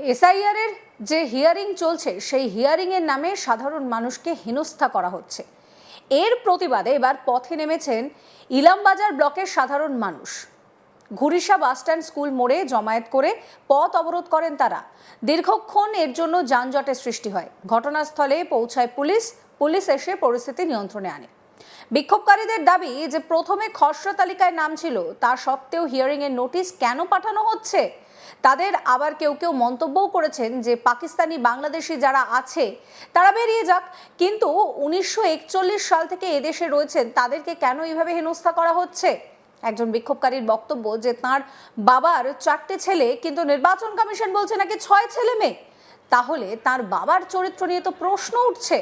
SIR এর যে hearing চলছে, সেই হিয়ারিং এর নামে সাধারণ মানুষকে হেনস্থা করা হচ্ছে। এর প্রতিবাদে এবার পথে নেমেছেন ইলামবাজার ব্লকের সাধারণ মানুষ। ঘুরিসা বাসস্ট্যান্ড স্কুল মোড়ে জমায়েত করে পথ অবরোধ করেন তারা। দীর্ঘক্ষণ এর জন্য যানজটের সৃষ্টি হয়। ঘটনাস্থলে পৌঁছায় পুলিশ পুলিশ এসে পরিস্থিতি নিয়ন্ত্রণে আনে। বিক্ষোভকারীদের দাবি যে প্রথমে খসড়া তালিকায় নাম ছিল, তা সত্ত্বেও হিয়ারিং এর নোটিশ কেন পাঠানো হচ্ছে? তাদের আবার কেউ কেউ মন্তব্যও করেছেন যে পাকিস্তানি বাংলাদেশি যারা আছে, তারা বেরিয়ে যাক। কিন্তু উনিশশো একচল্লিশ সাল থেকে এদেশে রয়েছেন, তাদেরকে কেন এইভাবে হেনস্থা করা হচ্ছে? একজন বিক্ষোভকারীর বক্তব্য যে তার বাবার চারটে ছেলে, কিন্তু নির্বাচন কমিশন বলছে নাকি ছয় ছেলে মেয়ে। তাহলে তার বাবার চরিত্র নিয়ে তো প্রশ্ন উঠছে।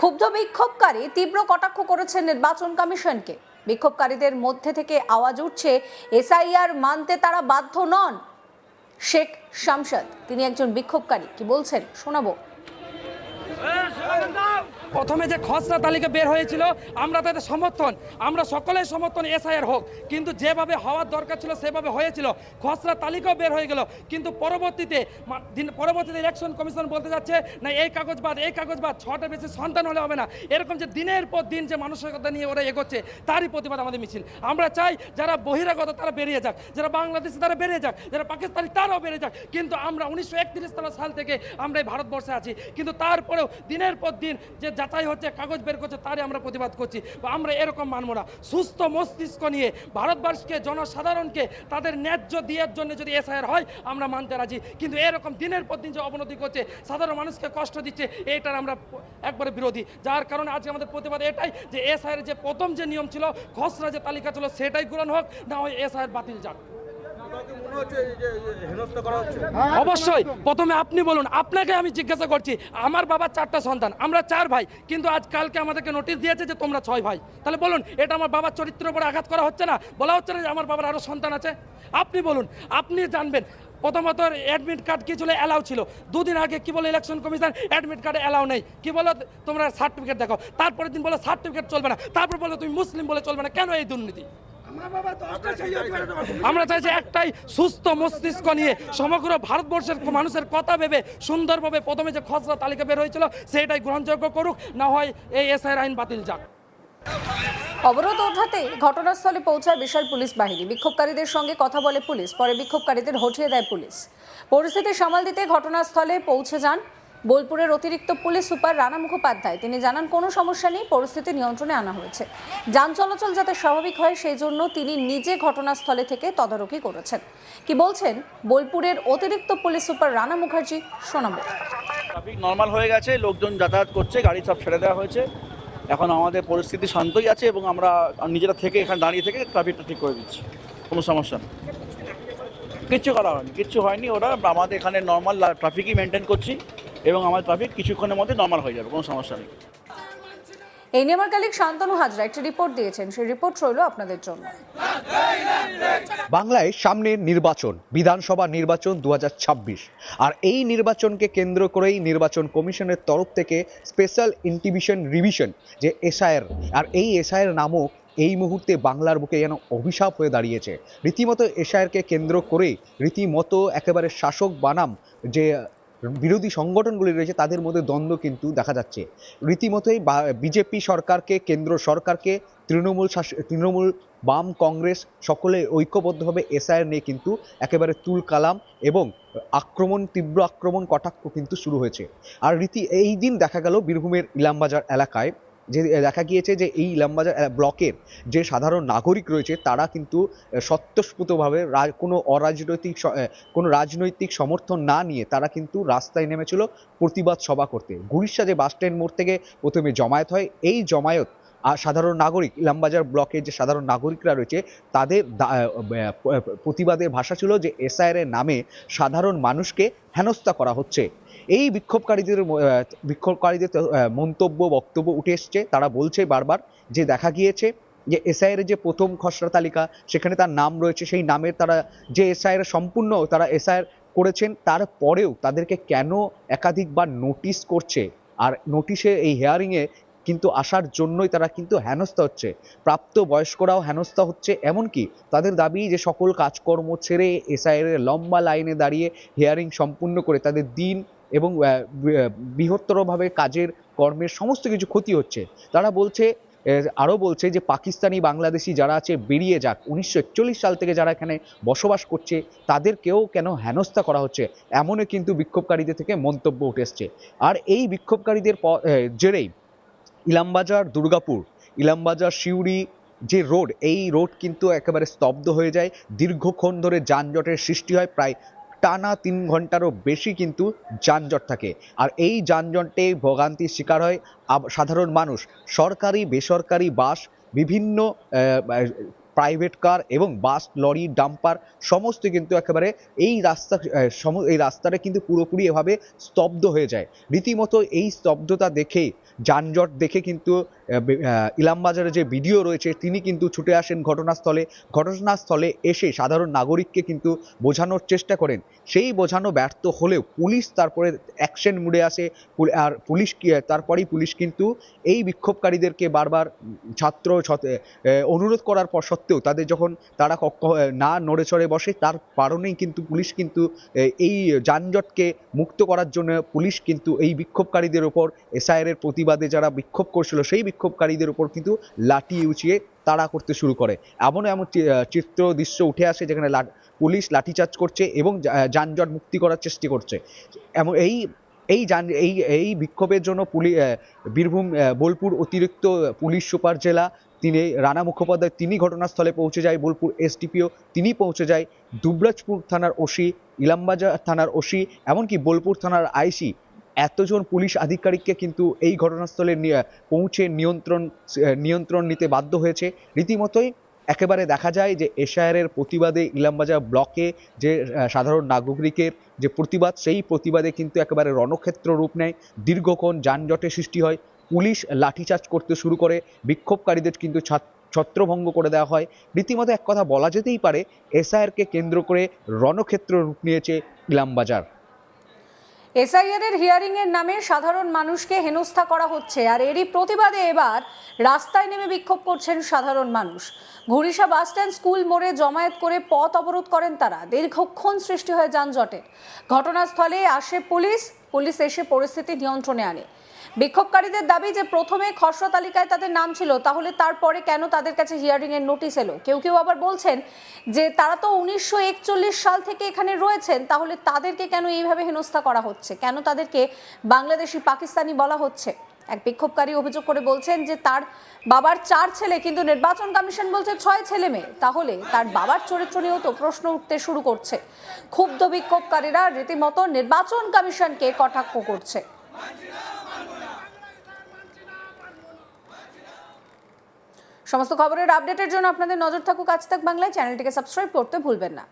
ক্ষুব্ধ বিক্ষোভকারী তীব্র কটাক্ষ করেছেন নির্বাচন কমিশনকে। বিক্ষোভকারীদের মধ্যে থেকে আওয়াজ উঠছে, এসআইআর মানতে তারা বাধ্য নন। শেখ শামসাদ তিনি একজন বিক্ষোভকারী। কি বলছেন? শোনাবো। প্রথমে যে খসড়া তালিকা বের হয়েছিল, আমরা তাদের সমর্থন। আমরা সকলের সমর্থন, এসআইআর হোক। কিন্তু যেভাবে হওয়ার দরকার ছিল, সেভাবে হয়েছিল। খসড়া তালিকাও বের হয়ে গেল। কিন্তু পরবর্তীতে পরবর্তীতে ইলেকশন কমিশন বলতে যাচ্ছে, না, এই কাগজ বাদ, এই কাগজ বাদ, ছটা বেশি সন্তান হলে হবে না। এরকম যে দিনের পর দিন যে মানসিকতা নিয়ে ওরা এগোচ্ছে, তারই প্রতিবাদ আমাদের মিছিল। আমরা চাই যারা বহিরাগত, তারা বেরিয়ে যাক। যারা বাংলাদেশি, তারা বেরিয়ে যাক। যারা পাকিস্তানি, তারাও বেরিয়ে যাক। কিন্তু আমরা উনিশশো একত্রিশ সাল থেকে আমরা এই ভারতবর্ষে আছি। কিন্তু তারপরেও দিনের পর দিন যে যাচাই হচ্ছে, কাগজ বের করছে তারই আমরা প্রতিবাদ করছি। বা আমরা এরকম মানব না। সুস্থ মস্তিষ্ক নিয়ে ভারতবর্ষকে, জনসাধারণকে তাদের ন্যায্য দিয়ার জন্য যদি এসআইআর হয়, আমরা মানতে রাজি। কিন্তু এরকম দিনের পর দিন যে অবনতি করছে সাধারণ মানুষকে কষ্ট দিচ্ছে, এটার আমরা একবারে বিরোধী। যার কারণে আজকে আমাদের প্রতিবাদ এটাই যে এসআইয়ের যে প্রথম যে নিয়ম ছিল, খসড়া যে তালিকা ছিল, সেটাই গ্রহণ হোক, না হয় এসআইয়ের বাতিল যাক। অবশ্যই। প্রথমে আপনি বলুন আপনাকে আমি জিজ্ঞাসা করছি আমার বাবার চারটা সন্তান আমরা চার ভাই কিন্তু আজ কালকে আমাদেরকে নোটিশ দিয়েছে যে তোমরা ছয় ভাই। তাহলে বলুন এটা আমার বাবার চরিত্রের উপর আঘাত করা হচ্ছে না? বলা হচ্ছে না যে আমার বাবার আরও সন্তান আছে? আপনি বলুন আপনি জানবেন প্রথমত অ্যাডমিট কার্ড কি ছিল অ্যালাউ ছিল। দুদিন আগে কি বলে ইলেকশন কমিশন অ্যাডমিট কার্ডে অ্যালাউ নেই। কি বলো তোমরা সার্টিফিকেট দেখো। তারপরের দিন বলো সার্টিফিকেট চলবে না। তারপর বলো তুমি মুসলিম বলে চলবে না। কেন এই দুর্নীতি? আমরা চাইছি একটাই সুস্থ মস্তিষ্ক নিয়ে সমগ্র ভারতবর্ষের মানুষের কথা ভেবে সুন্দরভাবে প্রথমে যে খসড়া তালিকা বের হয়েছিল সেটাই গ্রহণযোগ্য করুক না হয় এই এসআইয়ের আইন বাতিল যাক। অবরোধ ওঠাতে ঘটনাস্থলে পৌঁছায় বিশাল পুলিশ বাহিনী। বিক্ষোভকারীদের সঙ্গে কথা বলে পুলিশ পরে বিক্ষোভকারীদের হটিয়ে দেয় পুলিশ। পরিস্থিতি সামাল দিতে ঘটনাস্থলে পৌঁছে যান বোলপুরের অতিরিক্ত পুলিশ সুপার রানা মুখোপাধ্যায়। তিনি জানান, কোনো সমস্যা নেই, পরিস্থিতি নিয়ন্ত্রণে আনা হয়েছে। যান চলাচল যাতে স্বাভাবিক হয় সেই জন্য তিনি নিজে ঘটনাস্থলে থেকে তদারকি করেছেন। কি বলছেন বোলপুরের অতিরিক্ত পুলিশ সুপার রানা মুখার্জি? শোনাবো। ট্রাফিক নর্মাল হয়ে গেছে, লোকজন যাতায়াত করছে, গাড়ি সব ছেড়ে দেওয়া হয়েছে। এখন আমাদের পরিস্থিতি শান্তই আছে এবং আমরা নিজেরা থেকে এখানে দাঁড়িয়ে থেকে ট্রাফিকটা ঠিক করে দিচ্ছি। কোনো সমস্যা নেই। কিচ্ছু করা হয়নি কিচ্ছু হয়নি, ওরা আমাদের এখানে নর্মাল, ট্রাফিকই মেনটেন করছি। এবং আমার ট্রাফিক কিছুক্ষণের মধ্যে নর্মাল হয়ে যাবে কোনো সমস্যা নেই। এই নিয়ে আমার কালিক শান্তনু হাজরা একটি রিপোর্ট দিয়েছেন সেই রিপোর্ট রইল আপনাদের জন্য। বাংলায় সামনে নির্বাচন বিধানসভা নির্বাচন দু আর এই নির্বাচনকে কেন্দ্র করেই নির্বাচন কমিশনের তরফ থেকে স্পেশাল ইন্টিভিশন রিভিশন যে এসআইআর আর এই এসআইআর নামক এই মুহূর্তে বাংলার বুকে যেন অভিশাপ হয়ে দাঁড়িয়েছে। রীতিমতো এসআইআরকে কেন্দ্র করে রীতিমতো একেবারে শাসক বানাম যে বিরোধী সংগঠনগুলি রয়েছে, তাদের মধ্যে দ্বন্দ্ব কিন্তু দেখা যাচ্ছে। রীতিমতোই বিজেপি সরকারকে, কেন্দ্র সরকারকে, তৃণমূল তৃণমূল বাম কংগ্রেস সকলে ঐক্যবদ্ধভাবে এসআইআর নিয়ে কিন্তু একেবারে তুল কালাম এবং আক্রমণ, তীব্র আক্রমণ, কটাক্ষ কিন্তু শুরু হয়েছে। আর রীতি, এই দিন দেখা গেল বীরভূমের ইলামবাজার এলাকায় যে দেখা গিয়েছে যে, এই ইলামবাজার ব্লকের যে সাধারণ নাগরিক রয়েছে, তারা কিন্তু রা- কোনো অরাজনৈতিক কোনো রাজনৈতিক সমর্থন না নিয়ে তারা কিন্তু রাস্তায় নেমেছিল প্রতিবাদ সভা করতে। গুড়িষ্যা যে বাস স্ট্যান্ড মোড় থেকে প্রথমে জমায়েত হয়, এই জমায়েত সাধারণ নাগরিক, ইলামবাজার ব্লকের যে সাধারণ নাগরিকরা রয়েছে, তাদের প্রতিবাদের ভাষা ছিল যে এসআইআর নামে সাধারণ মানুষকে হেনস্থা করা হচ্ছে। এই বিক্ষোভকারীদের বিক্ষোভকারীদের মন্তব্য, বক্তব্য উঠে এসছে। তারা বলছে বারবার যে দেখা গিয়েছে যে এসআইয়ের যে প্রথম খসড়া তালিকা, সেখানে তার নাম রয়েছে। সেই নামের তারা যে এসআইয়ের সম্পূর্ণ তারা এসআইয়ের করেছেন তারপরেও তাদেরকে কেন একাধিকবার নোটিশ করছে? আর নোটিশে এই হেয়ারিংয়ে কিন্তু আসার জন্যই তারা কিন্তু হেনস্থা হচ্ছে। প্রাপ্ত বয়স্করাও হেনস্থা হচ্ছে। এমনকি তাদের দাবি যে সকল কাজকর্ম ছেড়ে এসআইয়ের লম্বা লাইনে দাঁড়িয়ে হিয়ারিং সম্পূর্ণ করে তাদের দিন এবং বৃহত্তরভাবে কাজের কর্মের সমস্ত কিছু ক্ষতি হচ্ছে। তারা বলছে আরও বলছে যে পাকিস্তানি বাংলাদেশি যারা আছে, বেরিয়ে যাক। উনিশশো একচল্লিশ সাল থেকে যারা এখানে বসবাস করছে, তাদেরকেও কেন হেনস্থা করা হচ্ছে? এমনও কিন্তু বিক্ষোভকারীদের থেকে মন্তব্য উঠে এসছে। আর এই বিক্ষোভকারীদের জেরেই ইলামবাজার, দুর্গাপুর। ইলামবাজার, সিউড়ি যে রোড, এই রোড কিন্তু একেবারে স্তব্ধ হয়ে যায়। দীর্ঘক্ষণ ধরে যানজটের সৃষ্টি হয়। প্রায় টানা তিন ঘন্টারও বেশি কিন্তু যানজট থাকে। আর এই যানজটে ভোগান্তির শিকার হয় সাধারণ মানুষ। সরকারি, বেসরকারি বাস, বিভিন্ন প্রাইভেট কার এবং বাস লরি ডাম্পার সমস্ত কিন্তু একেবারে এই রাস্তা এই রাস্তাটা কিন্তু পুরোপুরি এভাবে স্তব্ধ হয়ে যায়। রীতিমতো এই স্তব্ধতা দেখে, যানজট দেখে কিন্তু ইলামবাজারে যে ভিডিও রয়েছে, তিনি কিন্তু ছুটে আসেন ঘটনাস্থলে। ঘটনাস্থলে এসে সাধারণ নাগরিককে কিন্তু বোঝানোর চেষ্টা করেন। সেই বোঝানো ব্যর্থ হলেও পুলিশ তারপরে অ্যাকশন মুডে আসে। আর পুলিশ তারপরেই পুলিশ কিন্তু এই বিক্ষোভকারীদেরকে বারবার ছাত্র ছত- অনুরোধ করার পর সত্ত্বেও তাদের যখন তারা কক্ষ- না নড়ে চড়ে বসে, তার কারণেই কিন্তু পুলিশ কিন্তু এই যানজটকে মুক্ত করার জন্য পুলিশ কিন্তু এই বিক্ষোভকারীদের ওপর এসআইআর প্রতিবাদে যারা বিক্ষোভ করছিল, সেই বিক্ষোভকারীদের ওপর কিন্তু লাঠি উঁচিয়ে তাড়া করতে শুরু করে। এমন এমন চিত্র, দৃশ্য উঠে আসে যেখানে পুলিশ লাঠিচার্জ করছে এবং যানজট মুক্তি করার চেষ্টা করছে। এমন এই এই যান, এই এই বিক্ষোভের জন্য পুলি বীরভূম বোলপুর অতিরিক্ত পুলিশ সুপার জেলা তিনি রানা মুখোপাধ্যায় তিনি ঘটনাস্থলে পৌঁছে যায়, বোলপুর এসডিপিও তিনি পৌঁছে যায়, দুবরাজপুর থানার ওসি, ইলামবাজার থানার ওসি, এমনকি বোলপুর থানার আইসি এতজন পুলিশ আধিকারিককে কিন্তু এই ঘটনাস্থলে পৌঁছে নিয়ন্ত্রণ নিয়ন্ত্রণ নিতে বাধ্য হয়েছে। রীতিমতোই একেবারে দেখা যায় যে এশায়ারের প্রতিবাদে ইলামবাজার ব্লকে যে সাধারণ নাগরিকের যে প্রতিবাদ, সেই প্রতিবাদে কিন্তু একেবারে রণক্ষেত্র রূপ নেয়। দীর্ঘক্ষণ যানজটের সৃষ্টি হয়। পুলিশ লাঠিচার্জ করতে শুরু করে, বিক্ষোভকারীদের কিন্তু ছাত্র ছত্রভঙ্গ করে দেওয়া হয়। রীতিমতো এক কথা বলা যেতেই পারে, এসআইআরকে কেন্দ্র করে রণক্ষেত্র রূপ নিয়েছে ইলামবাজার। এসআইআর এর হিয়ারিং এর নামে সাধারণ মানুষকে হেনস্থা করা হচ্ছে, আর এরই প্রতিবাদে এবার রাস্তায় নেমে বিক্ষোভ করছেন সাধারণ মানুষ। ঘুরিসা বাসস্ট্যান্ড স্কুল মোড়ে জমায়েত করে পথ অবরোধ করেন তারা। দীর্ঘক্ষণ সৃষ্টি হয় যানজটের। ঘটনাস্থলে আসে পুলিশ পুলিশ এসে পরিস্থিতি নিয়ন্ত্রণে আনে। বিক্ষোভকারীদের দাবি যে প্রথমে খসড়া তালিকায় তাদের নাম ছিল, তাহলে তারপরে কেন তাদের কাছে হিয়ারিং এর নোটিশ এলো? কেউ কেউ আবার বলছেন যে তারা তো উনিশশো একচল্লিশ সাল থেকে এখানে রয়েছেন, তাহলে তাদেরকে কেন এইভাবে হেনস্থা করা হচ্ছে? কেন তাদেরকে বাংলাদেশি পাকিস্তানি বলা হচ্ছে? এক বিক্ষোভকারী অভিযোগ করে বলছেন যে তার বাবার চার ছেলে, কিন্তু নির্বাচন কমিশন বলছে ছয় ছেলে মেয়ে, তাহলে তার বাবার চরিত্র নিয়েও তো প্রশ্ন উঠতে শুরু করছে। ক্ষুব্ধ বিক্ষোভকারীরা রীতিমতো নির্বাচন কমিশনকে কটাক্ষ করছে। সমস্ত খবরের আপডেটের জন্য আপনাদের নজর থাকুক আজ তাক বাংলায়। চ্যানেলটিকে সাবস্ক্রাইব করতে ভুলবেন না।